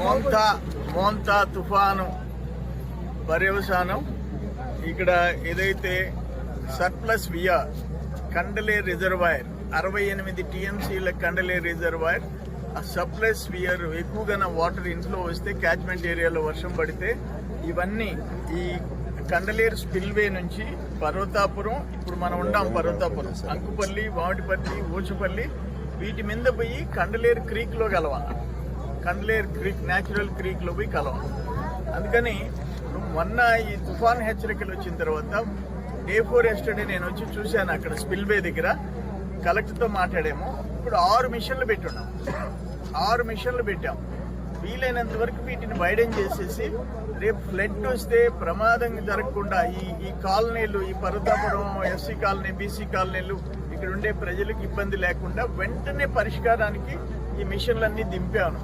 మోంతా మోంతా తుఫాను పర్యవసానం. ఇక్కడ ఏదైతే సర్ప్లస్ వియా కండలే రిజర్వాయర్ అరవై ఎనిమిది టీఎంసీల కండలే రిజర్వాయర్ ఆ సర్ప్లస్ వియర్ ఎక్కువగా వాటర్ ఇన్ఫ్లో వస్తే క్యాచ్మెంట్ ఏరియాలో వర్షం పడితే ఇవన్నీ ఈ కండలేరు స్పిల్వే నుంచి పర్వతాపురం ఇప్పుడు మనం ఉన్నాం పర్వతాపురం అంకుపల్లి వామిటిపల్లి ఊచుపల్లి వీటి మీద పోయి కండలేరు క్రీక్లో కలవాలి. కండలేరు క్రీక్ న్యాచురల్ క్రీక్లో పోయి కలవాలి. అందుకని మొన్న ఈ తుఫాన్ హెచ్చరికలు వచ్చిన తర్వాత డే ఫోర్ ఎస్టర్డే నేను వచ్చి చూశాను అక్కడ స్పిల్వే దగ్గర. కలెక్టర్తో మాట్లాడాము. ఇప్పుడు ఆరు మిషన్లు పెట్టున్నాం. ఆరు మిషన్లు పెట్టాం. వీలైనంత వరకు వీటిని వైడెన్ చేసేసి రేపు ఫ్లడ్ వస్తే ప్రమాదం జరగకుండా ఈ ఈ కాలనీలు ఈ పర్వతాపురం ఎస్సీ కాలనీ బీసీ కాలనీలు ఇక్కడ ఉండే ప్రజలకు ఇబ్బంది లేకుండా వెంటనే పరిష్కారానికి ఈ మిషన్లన్నీ దింపాను